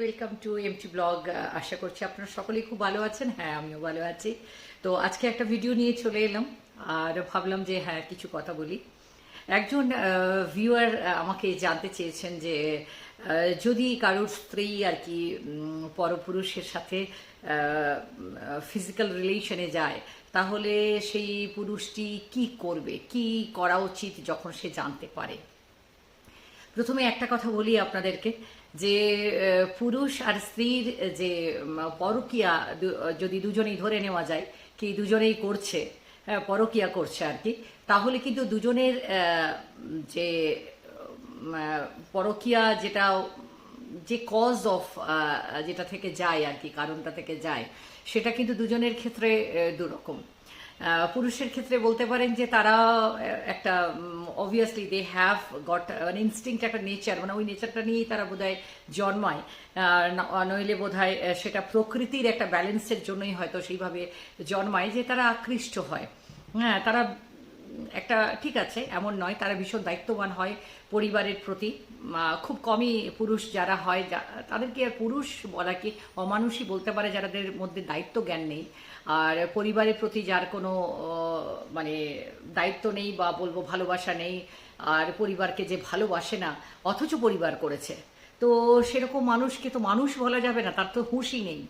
Welcome to MT blog আশা করছি আপনারা সকলেই খুব ভালো আছেন। হ্যাঁ আমিও ভালো আছি। তো আজকে একটা ভিডিও নিয়ে চলে এলাম আর ভাবলাম যে হ্যাঁ কিছু কথা বলি। একজন ভিউয়ার আমাকে জানতে চেয়েছেন যে যদি কারোর স্ত্রী আর কি পরপুরুষের সাথে ফিজিক্যাল রিলেশনে যায়, তাহলে সেই পুরুষটি কি করবে? কি করা উচিত যখন সে জানতে পারে? প্রথমে একটা কথা বলি আপনাদেরকে। যে পুরুষ আর স্ত্রীর যে পরকীয়া যদি দুজনেই ধরে নেওয়া যায়, কি দুজনেই করছে পরকীয়া করছে আর কি, তাহলে কিন্তু দুজনের যে পরকীয়া যেটা, যে কজ অফ যেটা থেকে যায় আর কি, কারণটা থেকে যায়, সেটা কিন্তু দুজনের ক্ষেত্রে দুরকম। পুরুষের ক্ষেত্রে বলতে পারেন যে তারা একটা অবভিয়াসলি দে হ্যাভ গট মানে ইনস্টিংক্ট একটা নেচার মানে ওই নেচারটা নিয়েই তারা বোধহয় জন্মায়। নইলে আহ, সেটা প্রকৃতির একটা ব্যালেন্সের জন্যই হয়তো সেইভাবে জন্মায় যে তারা আকৃষ্ট হয়। হ্যাঁ তারা একটা ঠিক আছে এমন নয় তারা ভীষণ দায়িত্ববান হয় পরিবারের প্রতি। খুব কমই পুরুষ যারা হয় তাদেরকে পুরুষ বলা কি অমানুষই বলতে পারে যাদের মধ্যে দায়িত্ব জ্ঞান নেই। আর পরিবারের প্রতি যার কোনো মানে দায়িত্ব নেই বা বলব ভালোবাসা নেই, আর পরিবারকে যে ভালোবাসে না, অথচ পরিবার করেছে। তো সেরকম মানুষকে তো মানুষ বলা যাবে না, তার তো হুঁশই নেই।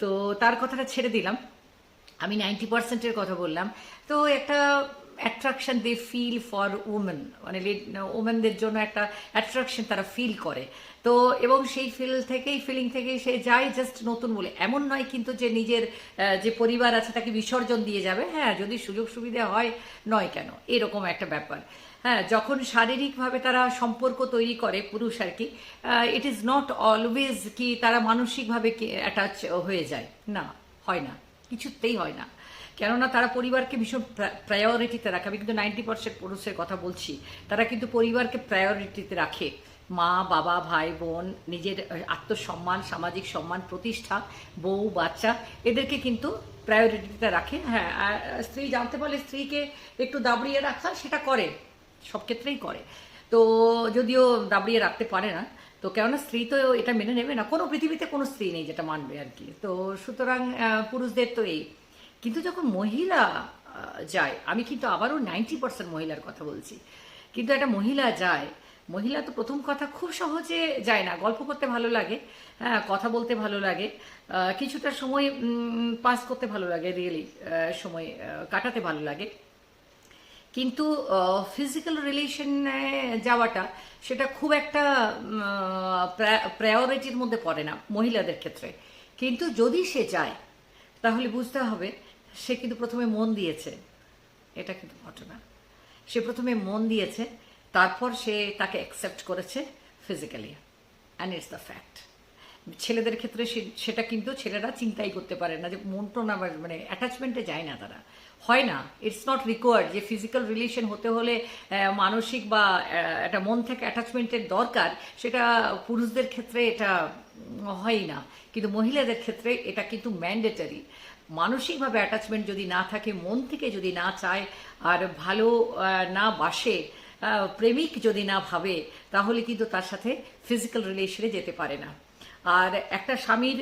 তো তার কথাটা ছেড়ে দিলাম। আমি নাইনটি পার্সেন্টের কথা বললাম। তো একটা attraction they feel for women মানে ওমেনদের জন্য একটা অ্যাট্রাকশন তারা ফিল করে। তো এবং সেই ফিল থেকেই ফিলিং থেকেই সে যায় জাস্ট নতুন বলে। এমন নয় কিন্তু যে নিজের যে পরিবার আছে তাকে বিসর্জন দিয়ে যাবে। হ্যাঁ যদি সুযোগ সুবিধা হয়, নয় কেন? এরকম একটা ব্যাপার। হ্যাঁ যখন শারীরিকভাবে তারা সম্পর্ক তৈরি করে, পুরুষ আর কি ইট ইজ নট অলওয়েজ কি তারা মানসিকভাবে অ্যাটাচ হয়ে যায়। না, হয় না। কিছুতেই হয় না। কেননা তারা পরিবারকে ভীষণ প্রায়োরিটিতে রাখে। আমি কিন্তু নাইনটি পার্সেন্ট পুরুষের কথা বলছি। তারা কিন্তু পরিবারকে প্রায়োরিটিতে রাখে। মা, বাবা, ভাই, বোন, নিজের আত্মসম্মান, সামাজিক সম্মান, প্রতিষ্ঠা, বউ, বাচ্চা, এদেরকে কিন্তু প্রায়োরিটিতে রাখে। হ্যাঁ আর স্ত্রী জানতে পারলে স্ত্রীকে একটু দাবড়িয়ে রাখা, সেটা করে। সব ক্ষেত্রেই করে। তো যদিও দাবড়িয়ে রাখতে পারে না, তো কেননা স্ত্রী তো এটা মেনে নেবে না। কোনো পৃথিবীতে কোনো স্ত্রী নেই যেটা মানবে আর কি। তো সুতরাং পুরুষদের তো এই। কিন্তু যখন মহিলা যায়, আমি কিন্তু আবারও নাইনটি পার্সেন্ট মহিলার কথা বলছি। কিন্তু একটা মহিলা যায়, মহিলা তো প্রথম কথা খুব সহজে যায় না, গল্প করতে ভালো লাগে হ্যাঁ কথা বলতে ভালো লাগে কিছুটা সময় পাস করতে ভালো লাগে রিয়েলি সময় কাটাতে ভালো লাগে। কিন্তু ফিজিক্যাল রিলেশনে যাওয়াটা সেটা খুব একটা প্রায়োরিটির মধ্যে পড়ে না মহিলাদের ক্ষেত্রে। কিন্তু যদি সে যায়, তাহলে বুঝতে হবে সে কিন্তু প্রথমে মন দিয়েছে। এটা কিন্তু ঘটনা। সে প্রথমে মন দিয়েছে, তারপর সে তাকে অ্যাকসেপ্ট করেছে physically and it's the fact ছেলেদের ক্ষেত্রে সেটা কিন্তু ছেলেরা চিন্তাই করতে পারে না যে মনটা না মানে অ্যাটাচমেন্টে যায় না তারা। হয় না। ইটস নট রিকোয়ার্ড যে ফিজিক্যাল রিলেশন হতে হলে মানসিক বা একটা মন থেকে অ্যাটাচমেন্টের দরকার, সেটা পুরুষদের ক্ষেত্রে এটা হয় না। কিন্তু মহিলাদের ক্ষেত্রে এটা কিন্তু ম্যান্ডেটারি মানসিকভাবে অ্যাটাচমেন্ট যদি না থাকে, মন থেকে যদি না চায় আর ভালো না বাসে প্রেমিক যদি না ভাবে, তাহলে কিন্তু তার সাথে ফিজিক্যাল রিলেশনে যেতে পারে না। আর একটা স্বামীর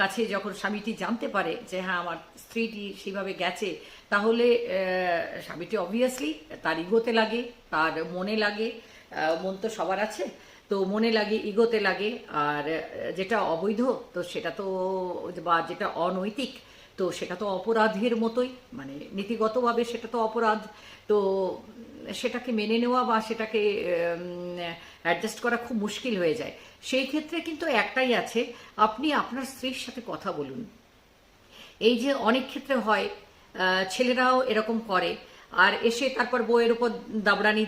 কাছে যখন স্বামীটি জানতে পারে যে হ্যাঁ আমার স্ত্রীটি সেইভাবে গেছে, তাহলে স্বামীটি অবভিয়াসলি তার ইগোতে লাগে, তার মনে লাগে মন তো সবার আছে, তো মনে লাগে, ইগোতে লাগে, আর যেটা অবৈধ, তো সেটা তো, বা যেটা অনৈতিক, তো সেটা তো অপরাধের মতোই মানে নীতিগতভাবে সেটা তো অপরাধ, তো সেটাকে মেনে নেওয়া বা সেটাকে অ্যাডজাস্ট করা খুব মুশকিল হয়ে যায়। সেই ক্ষেত্রে কিন্তু একটাই আছে, আপনি আপনার স্ত্রীর সাথে কথা বলুন। এই যে অনেক ক্ষেত্রে হয় ছেলেরাও এরকম করে, আর এসে তারপর বউয়ের উপর দাবড়ানি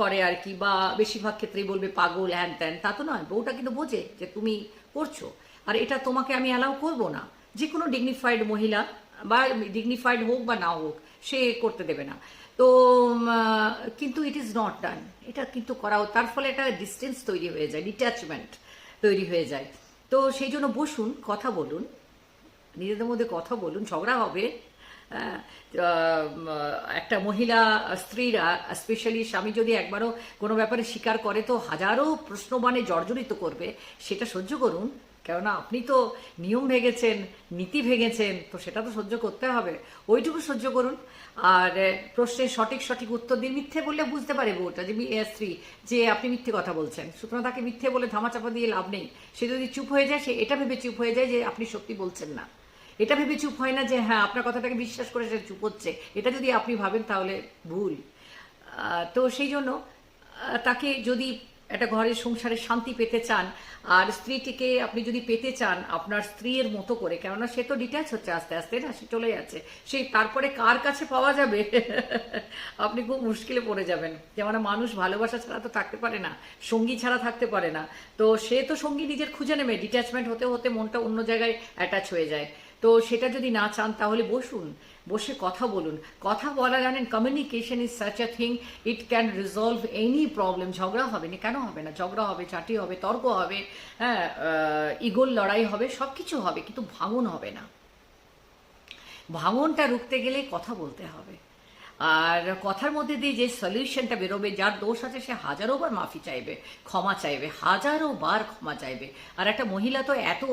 করে আর কি, বা বেশিরভাগ ক্ষেত্রেই বলবে পাগল, হ্যান ত্যান, তা তো নয়, বউটা কিন্তু বোঝে যে তুমি করছ, আর এটা তোমাকে আমি অ্যালাউ করব না। যে কোনো ডিগনিফাইড মহিলা বা ডিগনিফাইড হোক বা না হোক, সে করতে দেবে না। তো কিন্তু ইট ইজ নট ডান এটা কিন্তু করাও তার ফলে একটা ডিস্টেন্স তৈরি হয়ে যায় ডিট্যাচমেন্ট তৈরি হয়ে যায়। তো সেই জন্য বসুন, কথা বলুন, নিজেদের মধ্যে কথা বলুন, ঝগড়া হবে। একটা মহিলা, স্ত্রীরা স্পেশালি স্বামী যদি একবারও কোনো ব্যাপারে স্বীকার করে, তো হাজারো প্রশ্নবাণে জর্জরিত করবে, সেটা সহ্য করুন। কেননা আপনি তো নিয়ম ভেঙেছেন, নীতি ভেঙেছেন, তো সেটা তো সহ্য করতে হবে। ওইটুকু সহ্য করুন। আর প্রশ্নের সঠিক সঠিক উত্তর দিন মিথ্যে বললে বুঝতে পারে বউটা যে স্ত্রী, যে আপনি মিথ্যে কথা বলছেন। সুতরাং তাকে মিথ্যে বলে ধামাচাপা দিয়ে লাভ নেই। সে যদি চুপ হয়ে যায়, সে এটা ভেবে চুপ হয়ে যায় যে আপনি সত্যি বলছেন না। এটা ভেবে চুপ হয় না যে হ্যাঁ আপনার কথাটাকে বিশ্বাস করে সে চুপ হচ্ছে। এটা যদি আপনি ভাবেন, তাহলে ভুল। তো সেই জন্য তাকে যদি একটা ঘরের সংসারে শান্তি পেতে চান, আর স্ত্রীটিকে আপনি যদি পেতে চান আপনার স্ত্রীর মতো করে, কেননা সে তো ডিট্যাচ হচ্ছে আস্তে আস্তে, না? সে চলে যাচ্ছে। সেই তারপরে কার কাছে পাওয়া যাবে? আপনি খুব মুশকিলে পড়ে যাবেন। যেমন মানুষ ভালোবাসা ছাড়া তো থাকতে পারে না, সঙ্গী ছাড়া থাকতে পারে না। তো সে তো সঙ্গী নিজের খুঁজে নেবে ডিট্যাচমেন্ট হতে হতে মনটা অন্য জায়গায় অ্যাটাচ হয়ে যায়। তো সেটা যদি না চান তাহলে বসুন। বসে কথা বলুন। কথা বলা জানেন communication is such a thing it can resolve any problem ঝগড়া হবে না, কেন হবে না? ঝগড়া হবে, চাটি হবে, তর্ক হবে হ্যাঁ ইগোল লড়াই হবে সব কিছু হবে, কিন্তু ভাঙন হবে না। ভাঙনটা রুখতে গেলে কথা বলতে হবে। আর কথার মধ্যে দিয়ে যে সলিউশনটা বেরোবে, যার দোষ আছে সে হাজারো বার মাফি চাইবে, ক্ষমা চাইবে, হাজারো বার ক্ষমা চাইবে। আর একটা মহিলা তো এত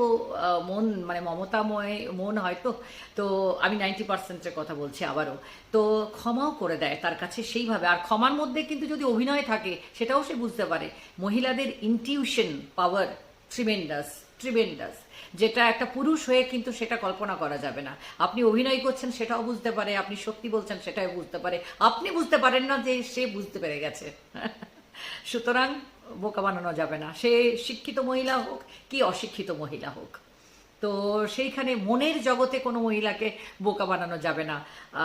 মন মানে মমতাময় মন হয়তো, তো আমি নাইনটি পার্সেন্টের কথা বলছি আবারও। তো ক্ষমাও করে দেয় তার কাছে সেইভাবে। আর ক্ষমার মধ্যে কিন্তু যদি অভিনয় থাকে, সেটাও সে বুঝতে পারে। মহিলাদের ইনটিউশন পাওয়ার ট্রিমেন্ডাস ট্রিমেন্ডাস যেটা একটা পুরুষ হয়ে কিন্তু সেটা কল্পনা করা যাবে না। আপনি অভিনয় করছেন সেটাও বুঝতে পারে, আপনি সত্যি বলছেন সেটাও বুঝতে পারে। আপনি বুঝতে পারেন না যে সে বুঝতে পেরে গেছে। সুতরাং বোকা বানানো যাবে না। সে শিক্ষিত মহিলা হোক কি অশিক্ষিত মহিলা হোক। তো সেইখানে মনের জগতে কোনো মহিলাকে বোকা বানানো যাবে না।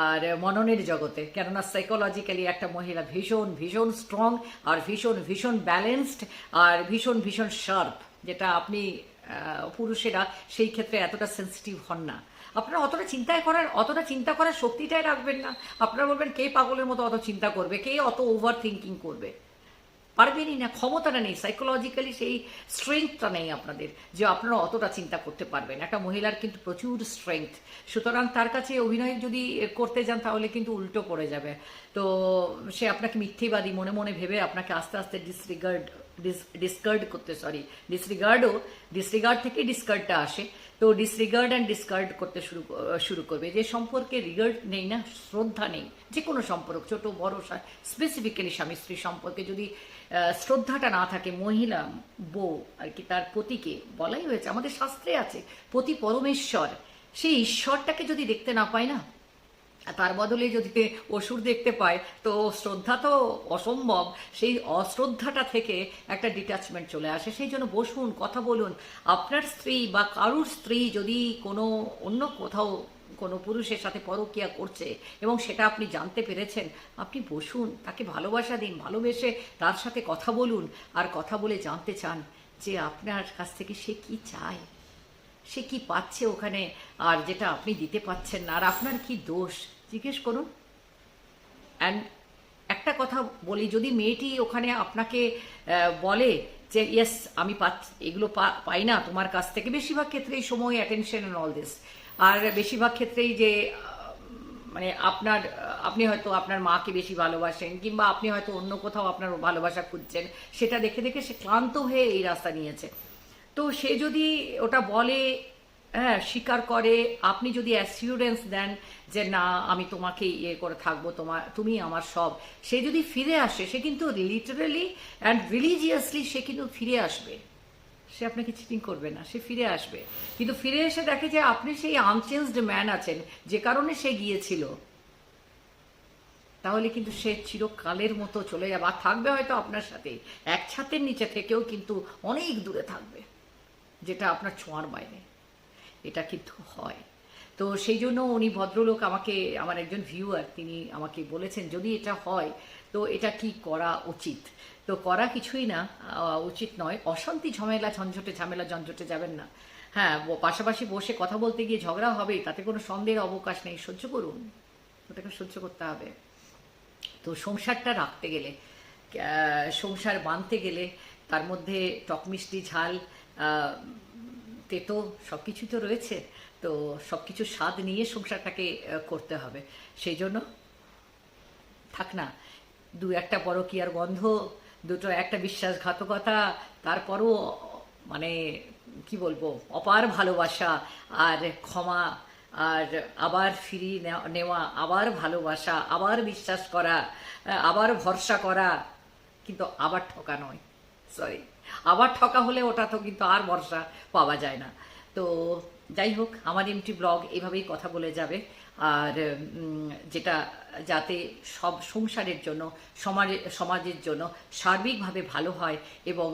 আর মননের জগতে, কেননা সাইকোলজিক্যালি একটা মহিলা ভীষণ ভীষণ স্ট্রং আর ভীষণ ভীষণ ব্যালেন্সড আর ভীষণ ভীষণ শার্প যেটা আপনি পুরুষেরা সেই ক্ষেত্রে এতটা সেন্সিটিভ হন না। আপনারা অতটা চিন্তায় করার, অতটা চিন্তা করার শক্তিটাই রাখবেন না। আপনারা বলবেন, কে পাগলের মতো অত চিন্তা করবে? কে অত ওভার থিঙ্কিং করবে? পারবেনই না ক্ষমতাটা নেই সাইকোলজিক্যালি সেই স্ট্রেংথটা নেই আপনাদের, যে আপনারা অতটা চিন্তা করতে পারবেন। একটা মহিলার কিন্তু প্রচুর স্ট্রেংথ সুতরাং তার কাছে অভিনয় যদি করতে যান তাহলে কিন্তু উল্টো পড়ে যাবে। তো সে আপনাকে মিথ্যেবাদী, মনে মনে ভেবে আপনাকে আস্তে আস্তে ডিসরিগার্ড ডিসকার্ড করতে সরি ডিসরিগার্ডও ডিসরিগার্ড থেকে ডিসকার্ডটা আসে। তো ডিসরিগার্ড অ্যান্ড ডিসকার্ড করতে শুরু শুরু করবে। যে সম্পর্কে রিগার্ড নেই না, শ্রদ্ধা নেই যে কোনো সম্পর্ক, ছোট, বড় স্পেসিফিক্যালি স্বামী স্ত্রী সম্পর্কে যদি শ্রদ্ধাটা না থাকে মহিলা বউ আর কি, তার পতিকে, বলাই হয়েছে। আমাদের শাস্ত্রে আছে, পতি পরমেশ্বর, সেই ঈশ্বরটাকে যদি দেখতে না পায় না তার বদলে যদি অসুর দেখতে পায়, তো শ্রদ্ধা তো অসম্ভব। সেই অশ্রদ্ধাটা থেকে একটা ডিট্যাচমেন্ট চলে আসে। সেই জন্য বসুন, কথা বলুন। আপনার স্ত্রী বা কারুর স্ত্রী যদি কোনো অন্য কোথাও কোনো পুরুষের সাথে পরকিয়া করছে এবং সেটা আপনি জানতে পেরেছেন, আপনি বসুন, তাকে ভালোবাসা দিন, ভালোবেসে তার সাথে কথা বলুন আর কথা বলে জানতে চান যে আপনার কাছ থেকে সে কি চায়, সে কি পাচ্ছে ওখানে আর যেটা আপনি দিতে পাচ্ছেন না, আর আপনার কি দোষ? জিজ্ঞেস করুন। অ্যান্ড একটা কথা বলি, যদি মেয়েটি ওখানে আপনাকে বলে যে ইয়েস আমি পাচ্ছি, এগুলো পাই না তোমার কাছ থেকে, বেশিরভাগ ক্ষেত্রেই সময় অ্যাটেনশন অ্যান্ড অল দিস আর বেশিরভাগ ক্ষেত্রেই যে মানে আপনার আপনি হয়তো আপনার মাকে বেশি ভালোবাসেন, কিংবা আপনি হয়তো অন্য কোথাও আপনার ভালোবাসা খুঁজছেন, সেটা দেখে দেখে সে ক্লান্ত হয়ে এই রাস্তা নিয়েছে। তো সে যদি ওটা বলে হ্যাঁ স্বীকার করে, আপনি যদি অ্যাসিউরেন্স দেন যে না, আমি তোমাকে ইয়ে করে থাকব তোমার তুমি আমার সব, সে যদি ফিরে আসে, সে কিন্তু লিটারালি অ্যান্ড রিলিজিয়াসলি সে কিন্তু ফিরে আসবে। সে আপনাকে চিটিং করবে না, সে ফিরে আসবে। কিন্তু ফিরে এসে দেখে যে আপনি সেই আনচেঞ্জড ম্যান আছেন, যে কারণে সে গিয়েছিল। তাহলে কিন্তু সে চিরকালের মতো চলে যাবে। আর থাকবে হয়তো আপনার সাথে এক ছাতের নিচে থেকেও কিন্তু অনেক দূরে থাকবে, যেটা আপনার ছোঁয়ার বাইরে। এটা কিন্তু হয়। তো সেই জন্য উনি ভদ্রলোক আমাকে, আমার একজন ভিউয়ার তিনি আমাকে বলেছেন, যদি এটা হয় তো এটা কি করা উচিত? তো করা কিছুই না উচিত নয়। অশান্তি, ঝামেলা, ঝঞ্ঝটে ঝামেলা, ঝঞ্ঝটে যাবেন না। হ্যাঁ পাশাপাশি বসে কথা বলতে গিয়ে ঝগড়া হবে তাতে কোনো সন্দেহের অবকাশ নেই। সহ্য করুন, ওটাকে সহ্য করতে হবে। তো সংসারটা রাখতে গেলে সংসার বাঁধতে গেলে তার মধ্যে টক মিষ্টি, ঝাল তেতো সব কিছু তো রয়েছে। তো সব কিছু স্বাদ নিয়ে সংসারটাকে করতে হবে। সেই জন্য থাক না। দু একটা পরকীয়ার গন্ধ, দুটো একটা বিশ্বাসঘাতকতা, তারপরও মানে কি বলব, অপার ভালোবাসা আর ক্ষমা আর আবার ফিরিয়ে নেওয়া- নেওয়া, আবার ভালোবাসা, আবার বিশ্বাস করা, আবার ভরসা করা, কিন্তু আবার ঠকা নয়। সরি আবার ঠকা হলে ওটা তো কিন্তু আর ভরসা পাওয়া যায় না। তো যাই হোক, আমার এমটি ব্লগ এভাবেই কথা বলে যাবে। আর যেটা, যাতে সব সংসারের জন্য, সমাজে, সমাজের জন্য সার্বিকভাবে ভালো হয় এবং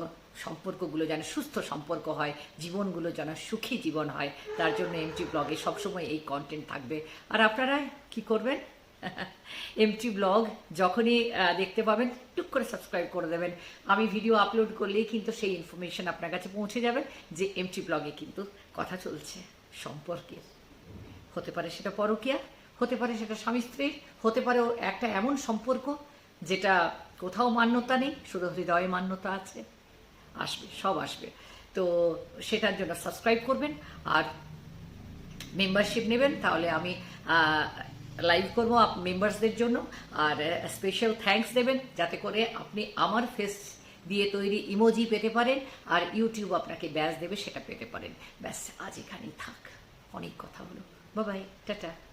সম্পর্কগুলো যেন সুস্থ সম্পর্ক হয়, জীবনগুলো যেন সুখী জীবন হয়, তার জন্য এমটি ব্লগে সবসময় এই কন্টেন্ট থাকবে। আর আপনারা কি করবেন? এমটি ব্লগ যখনই দেখতে পাবেন, টুক করে সাবস্ক্রাইব করে দেবেন। আমি ভিডিও আপলোড করলেই কিন্তু সেই ইনফরমেশন আপনার কাছে পৌঁছে যাবে যে এমটি ব্লগে কিন্তু কথা চলছে সম্পর্কের। হতে পারে সেটা পরকীয়া, হতে পারে সেটা স্বামী স্ত্রীর, হতে পারে একটা এমন সম্পর্ক যেটা কোথাও মান্যতা নেই, শুধু হৃদয়ে মান্যতা আছে, আসবে, সব আসবে। তো সেটার জন্য সাবস্ক্রাইব করবেন আর মেম্বারশিপ নেবেন, তাহলে আমি লাইভ করব মেম্বার্সদের জন্য। আর স্পেশাল থ্যাঙ্কস দেবেন, যাতে করে আপনি আমার ফেস দিয়ে তৈরি ইমোজি পেতে পারেন, আর ইউটিউব আপনাকে ব্যাস দেবে, সেটা পেতে পারেন। ব্যাস, আজ এখানেই থাক। অনেক কথা হলো। বাবাই টাটা।